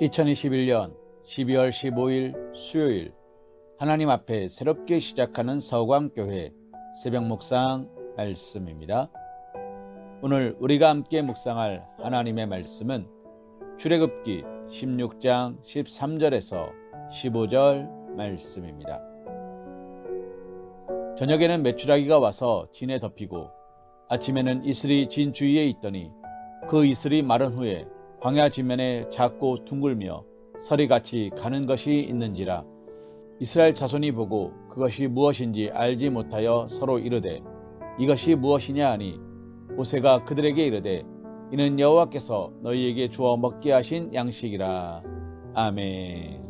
2021년 12월 15일 수요일 하나님 앞에 새롭게 시작하는 서광교회 새벽 묵상 말씀입니다. 오늘 우리가 함께 묵상할 하나님의 말씀은 출애굽기 16장 13절에서 15절 말씀입니다. 저녁에는 메추라기가 와서 진에 덮이고 아침에는 이슬이 진 주위에 있더니 그 이슬이 마른 후에 광야 지면에 작고 둥글며 서리같이 가는 것이 있는지라. 이스라엘 자손이 보고 그것이 무엇인지 알지 못하여 서로 이르되 이것이 무엇이냐 하니 모세가 그들에게 이르되 이는 여호와께서 너희에게 주어 먹게 하신 양식이라. 아멘.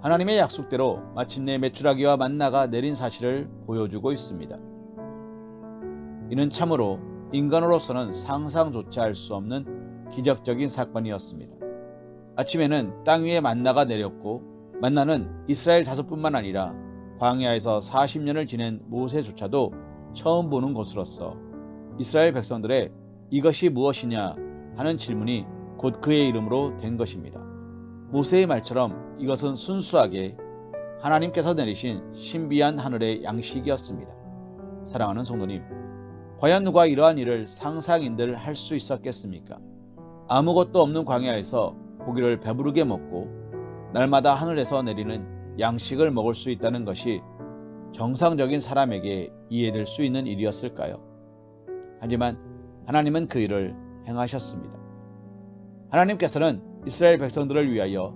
하나님의 약속대로 마침내 메추라기와 만나가 내린 사실을 보여주고 있습니다. 이는 참으로 인간으로서는 상상조차 할 수 없는 기적적인 사건이었습니다. 아침에는 땅 위에 만나가 내렸고 만나는 이스라엘 자손뿐만 아니라 광야에서 40년을 지낸 모세조차도 처음 보는 것으로서 이스라엘 백성들의 이것이 무엇이냐 하는 질문이 곧 그의 이름으로 된 것입니다. 모세의 말처럼 이것은 순수하게 하나님께서 내리신 신비한 하늘의 양식이었습니다. 사랑하는 성도님, 과연 누가 이러한 일을 상상인들 할 수 있었겠습니까? 아무것도 없는 광야에서 고기를 배부르게 먹고 날마다 하늘에서 내리는 양식을 먹을 수 있다는 것이 정상적인 사람에게 이해될 수 있는 일이었을까요? 하지만 하나님은 그 일을 행하셨습니다. 하나님께서는 이스라엘 백성들을 위하여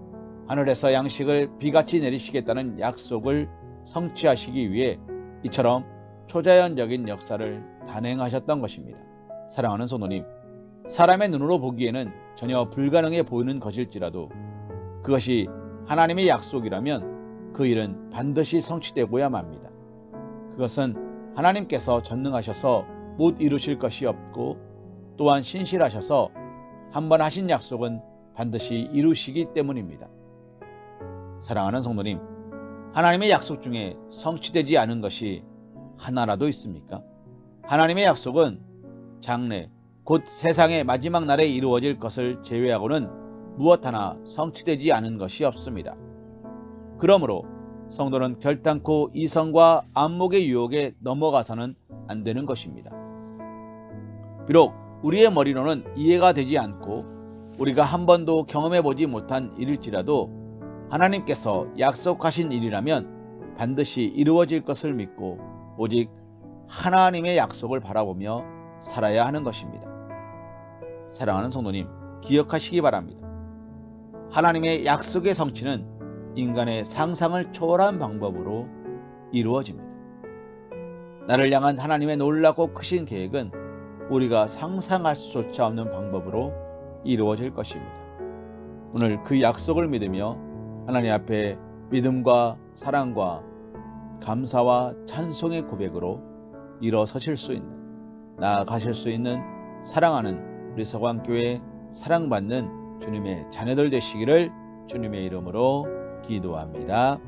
하늘에서 양식을 비같이 내리시겠다는 약속을 성취하시기 위해 이처럼 초자연적인 역사를 단행하셨던 것입니다. 사랑하는 성도님, 사람의 눈으로 보기에는 전혀 불가능해 보이는 것일지라도 그것이 하나님의 약속이라면 그 일은 반드시 성취되고야 맙니다. 그것은 하나님께서 전능하셔서 못 이루실 것이 없고 또한 신실하셔서 한 번 하신 약속은 반드시 이루시기 때문입니다. 사랑하는 성도님, 하나님의 약속 중에 성취되지 않은 것이 하나라도 있습니까? 하나님의 약속은 장래, 곧 세상의 마지막 날에 이루어질 것을 제외하고는 무엇 하나 성취되지 않은 것이 없습니다. 그러므로 성도는 결단코 이성과 안목의 유혹에 넘어가서는 안 되는 것입니다. 비록 우리의 머리로는 이해가 되지 않고 우리가 한 번도 경험해 보지 못한 일일지라도 하나님께서 약속하신 일이라면 반드시 이루어질 것을 믿고 오직 하나님의 약속을 바라보며 살아야 하는 것입니다. 사랑하는 성도님, 기억하시기 바랍니다. 하나님의 약속의 성취는 인간의 상상을 초월한 방법으로 이루어집니다. 나를 향한 하나님의 놀랍고 크신 계획은 우리가 상상할 수조차 없는 방법으로 이루어질 것입니다. 오늘 그 약속을 믿으며 하나님 앞에 믿음과 사랑과 감사와 찬송의 고백으로 일어서실 수 있는 나아가실 수 있는 사랑하는 우리 서광교회 사랑받는 주님의 자녀들 되시기를 주님의 이름으로 기도합니다.